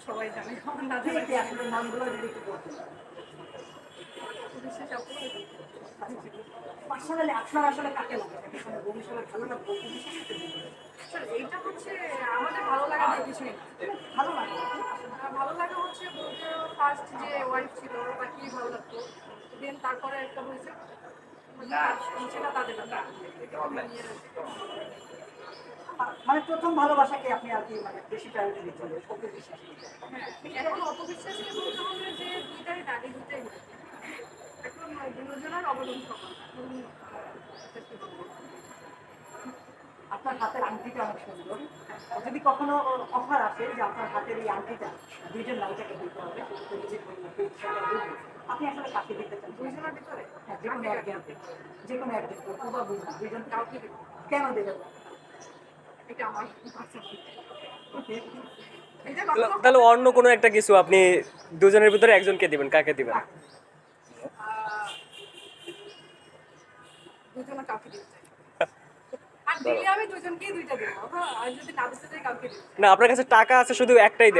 সবাই জানে না কি আসলে নামগুলো যদি একটু বলতেন পার্সোনালি আপনার আসলে কাকে লাগে ভবিষ্যতে ভালো লাগবে এইটা হচ্ছে আমাদের ভালো লাগা দিয়ে কিছুই ভালো লাগে। ভালো লাগা হচ্ছে বলতে ফার্স্ট যে ওয়াইফ ছিল তাকেই ভালো লাগতো? দেন তারপরে একটা হয়েছে সেটা তাদের না। মানে প্রথম ভালোবাসাকে আপনি আর কি মানে বেশি প্রায়োরিটি দিচ্ছেন হ্যাঁ এখন অপবিশ্বাসকে বলতে হবে যে দুইটাই এখন দুজনের অবদান সমান? আপনার হাতের আংটিটা অনেক সুন্দর। যদি কখনো অফার আসে যে আপনার হাতের এই আংটিটা দুইজন নায়িকাকে দিতে হবে। আপনি আসলে কাকে দিতে চান? দুইজনের ভিতরে? হ্যাঁ যে কোনো একজনকে যে কোনো একজন দুইজন কাউকে। কেন দেবেন না? এটা আমার personal। এটা তাহলে- অন্য কোনো একটা কিছু আপনি দুজনের ভিতরে একজনকে দিবেন কাকে দিবেন? হ্যাঁ আর যদি না আপনার কাছে টাকা আছে শুধু একটাই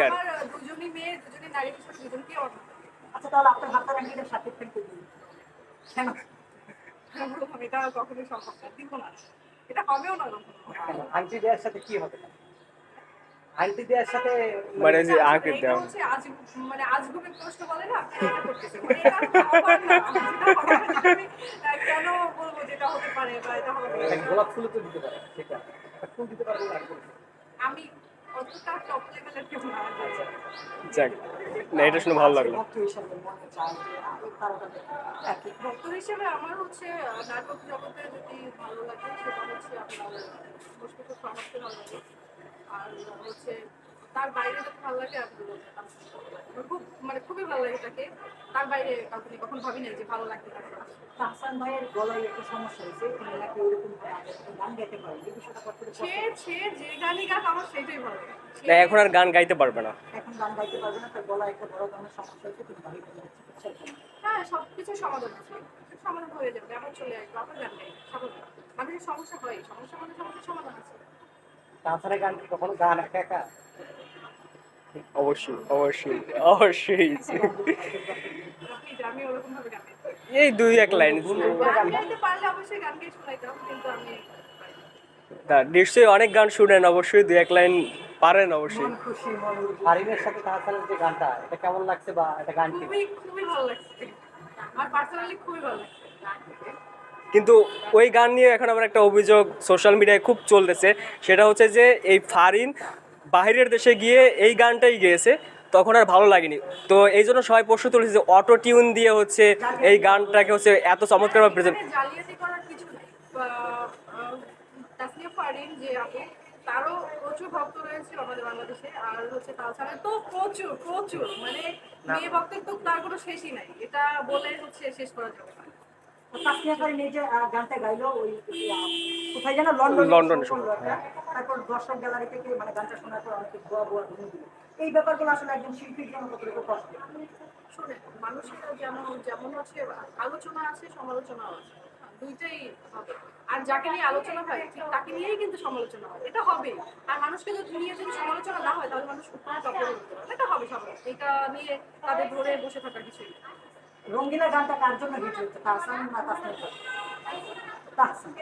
অর্ডার আচ্ছা তাহলে আপনার খানকে দিন। কেন? এটা কখনোই সম্ভব না দিব না। এটা হবেও না আংটি দেওয়ার সাথে কি হবে আন্টি দেওয়ার সাথে মানে যে আগে আজ মানে আজগুবি প্রশ্ন বলে না মানে কেন বলব যেটা হতে পারে বা এটা হবে। গোলাপ ফুলও তো দিতে পারে সেটা। ফুল দিতে পারব না আমি অতটা টপ লেভেলের কেউ না যাক না এটা শুনে ভালো লাগল। ভক্ত হিসাবে মনে চায় যে আরও তারকাদের একই। ভক্ত হিসেবে আমার হচ্ছে নাটক জগতে যদি ভালো লাগে সেটা হচ্ছে আপনার মুশফিকুর রহমানকে ভালো লাগে। আর হচ্ছে তার বাইরে যদি ভালো লাগে খুব মানে খুবই ভালো লাগে তাকে। তার বাইরে কাউকে কখন ভাবি নাই যে ভালো লাগতে পারে হাসান ভাইয়ের গলায় একটা সমস্যা হয়েছে তিনি নাকি ওরকম গান গাইতে পারেন এই বিষয়টা কত সে সে যে গানই আমার সেটাই ভালো না এখন আর গান গাইতে পারবে না। এখন গান গাইতে পারবে না তার গলায় একটা বড় ধরনের সমস্যা হয়েছে তিনি চলে যাচ্ছে হ্যাঁ সব সমাধান আছে। সমাধান হয়ে যাবে আবার চলে আসবে আবার গান গাই স্বাভাবিক মানুষের সমস্যা হয় সমস্যা মানে সমস্যার সমাধান আছে। তাছাড়া গান কি কখনো গান একা একা? অবশ্যই অবশ্যই অবশ্যই। এই দুই এক লাইন গান গাইতে পারলে অবশ্যই গান গেয়ে শোনাইতাম কিন্তু আমি না নিশ্চয়ই অনেক গান শুনেন অবশ্যই দুই এক লাইন পারেন অবশ্যই। খুশি সাথে তাহসানের যে গানটা এটা কেমন লাগছে বা এটা গান খুবই খুবই ভালো লাগছে। আমার পার্সোনালি খুবই ভালো লাগছে কিন্তু ওই গান নিয়ে এখন আমার একটা অভিযোগ সোশ্যাল মিডিয়ায় খুব চলতেছে। সেটা হচ্ছে যে এই ফারিন বাইরের দেশে গিয়ে এই গানটাই গেয়েছে তখন আর ভালো লাগেনি। তো এই জন্য সবাই প্রশ্ন তুলেছে যে অটো টিউন দিয়ে হচ্ছে এই গানটাকে হচ্ছে এত চমৎকারভাবে প্রেজেন্ট আপু তারও প্রচুর ভক্ত রয়েছে আমাদের বাংলাদেশে আর হচ্ছে তাছাড়া তো প্রচুর প্রচুর। মানে মেয়ে ভক্তের তো তার কোনো শেষই নাই। এটা বলে হচ্ছে শেষ করা যাবে না। তাসনিয়া ফারিন এই যে গানটা গাইলো ওই কোথায় যেন লন্ডন লন্ডনে শো তারপর দর্শক গ্যালারি থেকে মানে গানটা শোনার পর অনেকে গোয়া গোয়া ঘুমিয়ে দিল। এই ব্যাপারগুলো আসলে একজন শিল্পীর জন্য কতটুকু কষ্ট শোনেন মানুষের যেমন যেমন হচ্ছে আলোচনা আছে সমালোচনাও আছে। দুইটাই হবে। আর যাকে নিয়ে আলোচনা হয় ঠিক তাকে নিয়েই কিন্তু সমালোচনা হয়। এটা হবে। আর মানুষকে যদি নিয়ে যদি সমালোচনা না হয় তাহলে মানুষ উপরে টপে উঠতে পারে এটা হবে সবাই এটা নিয়ে তাদের ধরে বসে থাকার কিছুই নেই। রঙ্গিলা গানটা কার জন্য হিট হচ্ছে তাহসান না তাহসান।